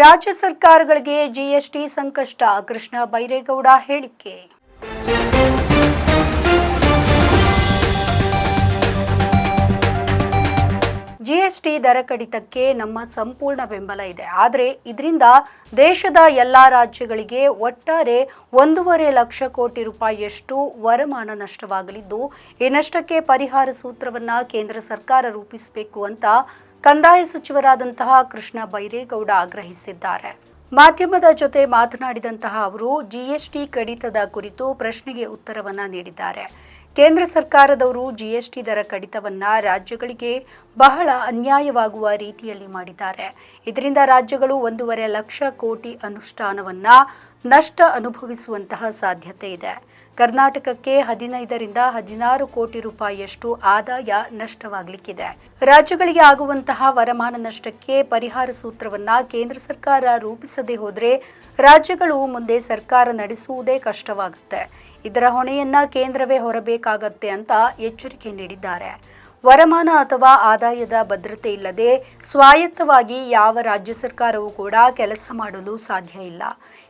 ರಾಜ್ಯ ಸರ್ಕಾರಗಳಿಗೆ ಜಿಎಸ್ಟಿ ಸಂಕಷ್ಟ. ಕೃಷ್ಣ ಬೈರೇಗೌಡ ಹೇಳಿಕೆ. ಜಿಎಸ್ಟಿ ದರ ಕಡಿತಕ್ಕೆ ನಮ್ಮ ಸಂಪೂರ್ಣ ಬೆಂಬಲ ಇದೆ. ಆದರೆ ಇದರಿಂದ ದೇಶದ ಎಲ್ಲ ರಾಜ್ಯಗಳಿಗೆ ಒಟ್ಟಾರೆ ಒಂದೂವರೆ ಲಕ್ಷ ಕೋಟಿ ರೂಪಾಯಿಯಷ್ಟು ವರಮಾನ ನಷ್ಟವಾಗಲಿದ್ದು, ಈ ನಷ್ಟಕ್ಕೆ ಪರಿಹಾರ ಸೂತ್ರವನ್ನು ಕೇಂದ್ರ ಸರ್ಕಾರ ರೂಪಿಸಬೇಕು ಅಂತ ಕಂದಾಯ ಸಚಿವರಾದಂತಹ ಕೃಷ್ಣ ಬೈರೇಗೌಡ ಆಗ್ರಹಿಸಿದ್ದಾರೆ. ಮಾಧ್ಯಮದ ಜೊತೆ ಮಾತನಾಡಿದಂತಹ ಅವರು ಜಿಎಸ್ಟಿ ಕಡಿತದ ಕುರಿತು ಪ್ರಶ್ನೆಗೆ ಉತ್ತರವನ್ನ ನೀಡಿದ್ದಾರೆ. ಕೇಂದ್ರ ಸರ್ಕಾರದವರು ಜಿಎಸ್ಟಿ ದರ ಕಡಿತವನ್ನ ರಾಜ್ಯಗಳಿಗೆ ಬಹಳ ಅನ್ಯಾಯವಾಗುವ ರೀತಿಯಲ್ಲಿ ಮಾಡಿದ್ದಾರೆ. ಇದರಿಂದ ರಾಜ್ಯಗಳು ಒಂದೂವರೆ ಲಕ್ಷ ಕೋಟಿ ಅನುಷ್ಠಾನವನ್ನ ನಷ್ಟ ಅನುಭವಿಸುವಂತಹ ಸಾಧ್ಯತೆ ಇದೆ. ಕರ್ನಾಟಕಕ್ಕೆ ಹದಿನೈದರಿಂದ ಹದಿನಾರು ಕೋಟಿ ರೂಪಾಯಿಯಷ್ಟು ಆದಾಯ ನಷ್ಟವಾಗಲಿಕ್ಕಿದೆ. ರಾಜ್ಯಗಳಿಗೆ ಆಗುವಂತಹ ವರಮಾನ ನಷ್ಟಕ್ಕೆ ಪರಿಹಾರ ಸೂತ್ರವನ್ನ ಕೇಂದ್ರ ಸರ್ಕಾರ ರೂಪಿಸದೇ ಹೋದರೆ ರಾಜ್ಯಗಳು ಮುಂದೆ ಸರ್ಕಾರ ನಡೆಸುವುದೇ ಕಷ್ಟವಾಗುತ್ತೆ. ಇದರ ಹೊಣೆಯನ್ನ ಕೇಂದ್ರವೇ ಹೊರಬೇಕಾಗತ್ತೆ ಅಂತ ಎಚ್ಚರಿಕೆ ನೀಡಿದ್ದಾರೆ. ವರಮಾನ ಅಥವಾ ಆದಾಯದ ಭದ್ರತೆ ಇಲ್ಲದೆ ಸ್ವಾಯತ್ತವಾಗಿ ಯಾವ ರಾಜ್ಯ ಸರ್ಕಾರವೂ ಕೂಡ ಕೆಲಸ ಮಾಡಲು ಸಾಧ್ಯ ಇಲ್ಲ.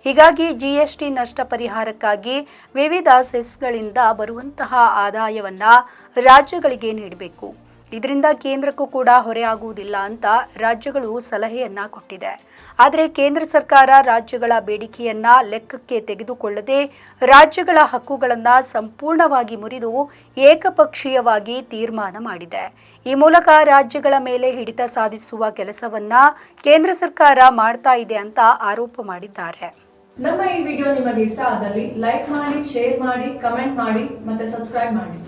ಹೀಗಾಗಿ ಜಿಎಸ್ಟಿ ನಷ್ಟ ಪರಿಹಾರಕ್ಕಾಗಿ ವಿವಿಧ ಸೆಸ್ಗಳಿಂದ ಬರುವಂತಹ ಆದಾಯವನ್ನು ರಾಜ್ಯಗಳಿಗೆ ನೀಡಬೇಕು. ಇದರಿಂದ ಕೇಂದ್ರಕ್ಕೂ ಕೂಡ ಹೊರೆ ಆಗುವುದಿಲ್ಲ ಅಂತ ರಾಜ್ಯಗಳು ಸಲಹೆಯನ್ನ ಕೊಟ್ಟಿದೆ. ಆದರೆ ಕೇಂದ್ರ ಸರ್ಕಾರ ರಾಜ್ಯಗಳ ಬೇಡಿಕೆಯನ್ನ ಲೆಕ್ಕಕ್ಕೆ ತೆಗೆದುಕೊಳ್ಳದೆ ರಾಜ್ಯಗಳ ಹಕ್ಕುಗಳನ್ನ ಸಂಪೂರ್ಣವಾಗಿ ಮುರಿದು ಏಕಪಕ್ಷೀಯವಾಗಿ ತೀರ್ಮಾನ ಮಾಡಿದೆ. ಈ ಮೂಲಕ ರಾಜ್ಯಗಳ ಮೇಲೆ ಹಿಡಿತ ಸಾಧಿಸುವ ಕೆಲಸವನ್ನ ಕೇಂದ್ರ ಸರ್ಕಾರ ಮಾಡ್ತಾ ಇದೆ ಅಂತ ಆರೋಪ ಮಾಡಿದ್ದಾರೆ. ನಮ್ಮ ಈ ವಿಡಿಯೋ ನಿಮಗೆ ಇಷ್ಟ ಆದಲ್ಲಿ ಲೈಕ್ ಮಾಡಿ, ಶೇರ್ ಮಾಡಿ, ಕಮೆಂಟ್ ಮಾಡಿ ಮತ್ತೆ ಸಬ್ಸ್ಕ್ರೈಬ್ ಮಾಡಿ.